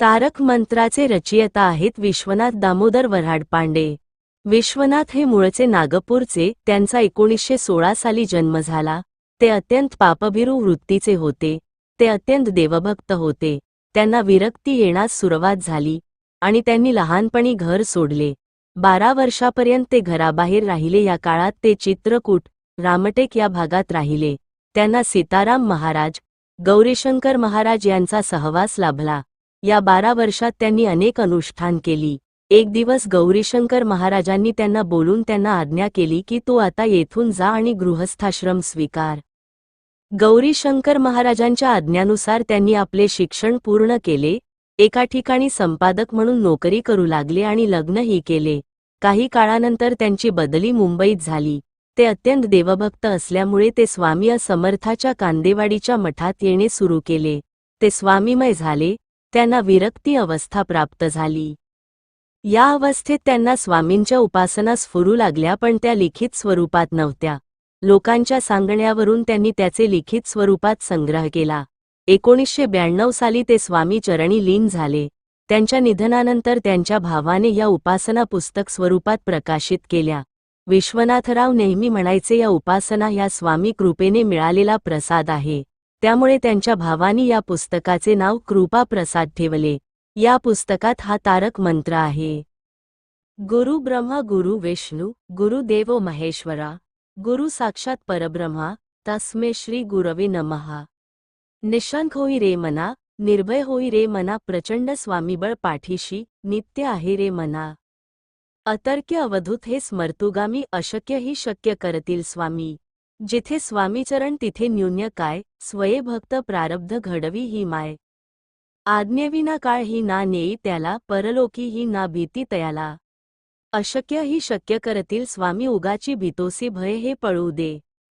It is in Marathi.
तारक मंत्राचे रचयिता आहेत विश्वनाथ दामोदर वऱ्हाड पांडे विश्वनाथ हे मूळचे नागपूरचे त्यांचा एकोणीसशे सोळा साली जन्म झाला. ते अत्यंत पापभिरू वृत्तीचे होते. ते अत्यंत देवभक्त होते. त्यांना विरक्ती येण्यास सुरुवात झाली आणि त्यांनी लहानपणी घर सोडले. बारा वर्षापर्यंत ते घराबाहेर राहिले. या काळात ते चित्रकूट रामटेक या भागात राहिले. त्यांना सीताराम महाराज गौरीशंकर महाराज यांचा सहवास लाभला. या बारा वर्षात त्यांनी अनेक अनुष्ठान केली. एक दिवस गौरीशंकर महाराजांनी त्यांना बोलून त्यांना आज्ञा केली की तू आता येथून जा आणि गृहस्थाश्रम स्वीकार. गौरीशंकर महाराजांच्या आज्ञानुसार त्यांनी आपले शिक्षण पूर्ण केले. एका ठिकाणी संपादक म्हणून नोकरी करू लागले आणि लग्नही केले. काही काळानंतर त्यांची बदली मुंबईत झाली. ते अत्यंत देवभक्त असल्यामुळे ते स्वामी असमर्थाच्या कांदेवाडीच्या मठात येणे सुरू केले. ते स्वामीमय झाले. त्यांना विरक्ती अवस्था प्राप्त झाली. या अवस्थेत त्यांना स्वामींच्या उपासना स्फुरू लागल्या पण त्या लिखित स्वरूपात नव्हत्या. लोकांच्या सांगण्यावरून त्यांनी त्याचे लिखित स्वरूपात संग्रह केला. एकोणीसशे ब्याण्णव साली ते स्वामी चरणी लीन झाले. त्यांच्या निधनानंतर त्यांच्या भावाने या उपासना पुस्तक स्वरूपात प्रकाशित केल्या. विश्वनाथराव नेहमी म्हणायचे या उपासना या स्वामी कृपेने मिळालेला प्रसाद आहे. त्यामुळे त्यांच्या भावानी या पुस्तकाचे नाव कृपा प्रसाद ठेवले. या पुस्तकात हा तारक मंत्र आहे. गुरु ब्रह्मा गुरु विष्णू गुरुदेवो महेश्वरा गुरु साक्षात परब्रह्मा तस्मे श्री गुरवे नमहा निशंक होई रे मना निर्भय होई रे मना प्रचंड स्वामीबळ पाठीशी नित्य आहे रे मना. अतर्क्य अवधूत हे स्मर्तुगामी अशक्य ही शक्य करतील स्वामी. जिथे स्वामीचरण तिथे न्यून्य काय स्वये भक्त प्रारब्ध घडवी ही माय. आज्ञेविना काळ ही ना नेई त्याला परलोकी ही ना भीती तयाला. अशक्य ही शक्य करतील स्वामी उगाची भीतोसी भय हे पळू दे.